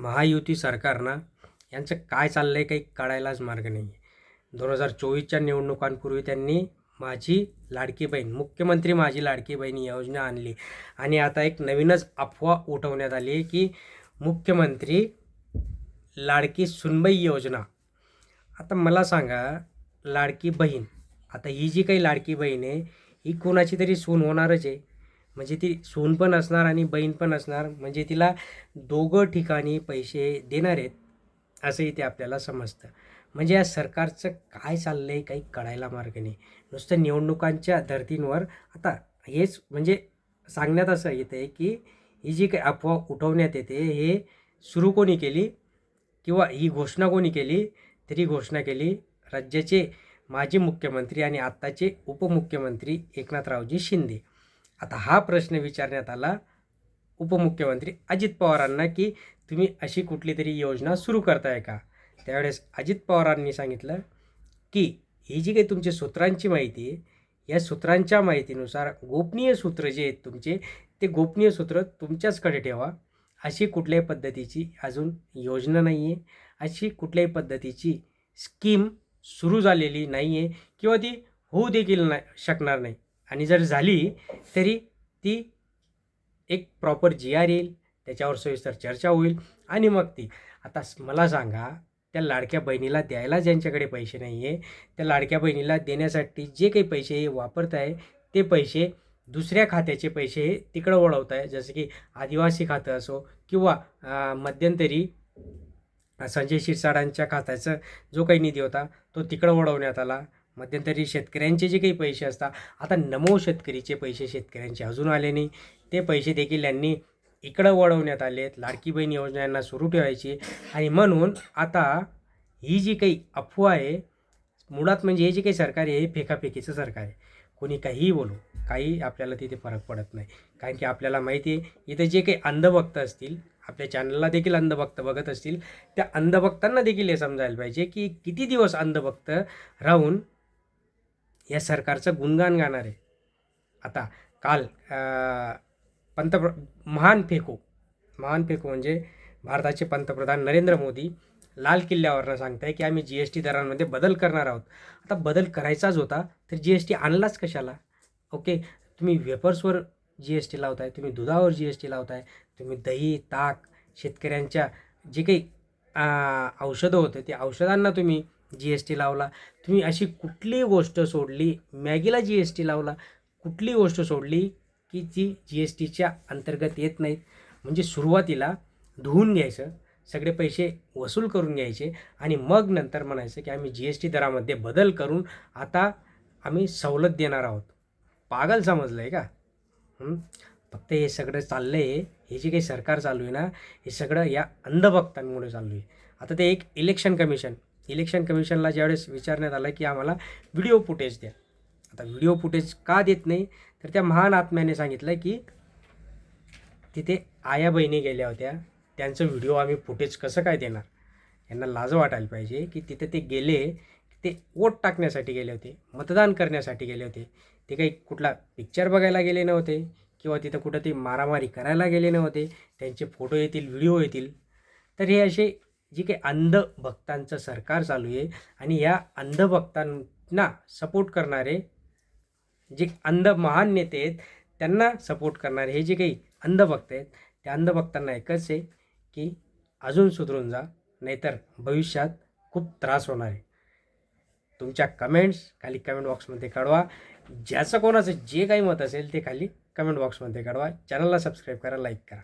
महायुती सरकारनं यांचं काय चाललं आहे काही कळायलाच मार्ग नाही आहे दोन हजार चोवीसच्या निवडणुकांपूर्वी त्यांनी माझी लाडकी बहीण मुख्यमंत्री माझी लाडकी बहीण ही योजना आणली. आणि आता एक नवीनच अफवा उठवण्यात आली आहे की मुख्यमंत्री लाडकी सुनबाई योजना. आता मला सांगा लाडकी बहीण आता ही जी काही लाडकी बहीण आहे ही कोणाची तरी सून होणारच आहे. म्हणजे ती सून पण असणार आणि बहीण पण असणार म्हणजे तिला दोघं ठिकाणी पैसे देणार आहेत असंही ते आपल्याला समजतं. म्हणजे या सरकारचं काय चाललं आहे काही कळायला मार्ग नाही. नुसतं निवडणुकांच्या धर्तींवर आता हेच म्हणजे सांगण्यात असं येतं आहे की ही जी काही अफवा उठवण्यात येते हे सुरू कोणी केली किंवा ही घोषणा कोणी केली तरी घोषणा केली राज्याचे माजी मुख्यमंत्री आणि आत्ताचे उपमुख्यमंत्री एकनाथरावजी शिंदे. आता हा प्रश्न विचारण्यात आला उपमुख्यमंत्री अजित पवारांना की तुम्ही अशी कुठली तरी योजना सुरू करताय का? त्यावेळेस अजित पवारांनी सांगितलं की ही जी काही तुमची सूत्रांची माहिती आहे या सूत्रांच्या माहितीनुसार गोपनीय सूत्र जे आहेत तुमचे ते गोपनीय सूत्र तुमच्याचकडे ठेवा. अशी कुठल्याही पद्धतीची अजून योजना नाही आहे अशी कुठल्याही पद्धतीची स्कीम सुरू झालेली नाही आहे किंवा ती होऊ देखील नाही शकणार नाही. आणि जर झाली तरी ती एक प्रॉपर जी आर येईल त्याच्यावर सविस्तर चर्चा होईल आणि मग ती. आता मला सांगा त्या लाडक्या बहिणीला द्यायला ज्यांच्याकडे पैसे नाही आहे त्या लाडक्या बहिणीला देण्यासाठी जे काही पैसे हे वापरत आहे ते पैसे दुसऱ्या खात्याचे पैसे हे तिकडं वळवत आहे जसं की आदिवासी खातं असो किंवा मध्यंतरी संजय शिरसाडांच्या खात्याचा जो काही निधी होता तो तिकडं वळवण्यात आला. मध्यंतरी शेतकऱ्यांचे जे काही पैसे असतात आता नमो शेतकरीचे पैसे शेतकऱ्यांचे अजून आले नाही. ते पैसे देखील यांनी इकडं वळवण्यात आले आहेत लाडकी बहीण योजना यांना सुरू ठेवायची आणि म्हणून आता ही जी काही अफवा आहे मुळात म्हणजे हे जे काही सरकार आहे हे फेकाफेकीचं सरकार आहे. कोणी काहीही बोलू काही आपल्याला तिथे फरक पडत नाही. कारण की आपल्याला माहिती आहे इथे जे काही अंधभक्त असतील आपल्या चॅनलला देखील अंधभक्त बघत असतील त्या अंधभक्तांना देखील हे समजायला पाहिजे की किती दिवस अंधभक्त राहून या सरकारचं गुणगान गाणार आहे. आता काल पंतप्र महान फेको महान फेको म्हणजे भारताचे पंतप्रधान नरेंद्र मोदी लाल किल्ल्यावरनं सांगत आहे की आम्ही जी एस टी दरांमध्ये बदल करणार आहोत. आता बदल करायचाच होता तर जी एस टी आणलाच कशाला? ओके तुम्ही वेपर्सवर जी एस टी लावताय तुम्ही दुधावर जी एस टी लावताय तुम्ही दही ताक शेतकऱ्यांच्या जे काही औषधं होते ते औषधांना तुम्ही जी एस टी लावला. तुम्ही अशी कुठली गोष्ट सोडली? मॅगीला जी एस टी लावला. कुठली गोष्ट सोडली की ती जी एस टीच्या अंतर्गत येत नाहीत? म्हणजे सुरुवातीला धुवून घ्यायचं सगळे पैसे वसूल करून घ्यायचे आणि मग नंतर म्हणायचं की आम्ही जी एस टी दरामध्ये बदल करून आता आम्ही सवलत देणार आहोत. पागल समजलं आहे का फक्त हे सगळं चाललं आहे हे जे काही सरकार चालू आहे ना हे सगळं या अंधभक्तांमुळे चालू आहे. आता ते एक इलेक्शन कमिशन इलेक्शन कमिशनला ज्यावेळेस विचारण्यात आलं की आम्हाला व्हिडिओ फुटेज द्या. आता व्हिडिओ फुटेज का देत नाही? तर त्या महान आत्म्याने सांगितलं की तिथे आया बहिणी गेल्या होत्या. त्यांचं व्हिडिओ आम्ही फुटेज कसं काय देणार? यांना लाज वाटायला पाहिजे की तिथे ते गेले ते वोट टाकण्यासाठी गेले होते मतदान करण्यासाठी गेले होते. ते काही कुठला पिक्चर बघायला गेले नव्हते किंवा तिथं कुठं ते मारामारी करायला गेले नव्हते. त्यांचे फोटो येतील व्हिडिओ येतील. तर हे असे जे काही अंध भक्तांचं सरकार चालू आहे आणि या अंधभक्तांना सपोर्ट करणारे जे अंध महान नेते आहेत त्यांना सपोर्ट करणारे हे जे काही अंधभक्त आहेत त्या अंधभक्तांना एकच आहे की अजून सुधरून जा नाहीतर भविष्यात खूप त्रास होणार आहे. तुमच्या कमेंट्स खाली कमेंट बॉक्समध्ये कळवा ज्याचं कोणाचं जे काही मत असेल ते खाली कमेंट बॉक्समध्ये कळवा चॅनलला सबस्क्राईब करा लाईक करा.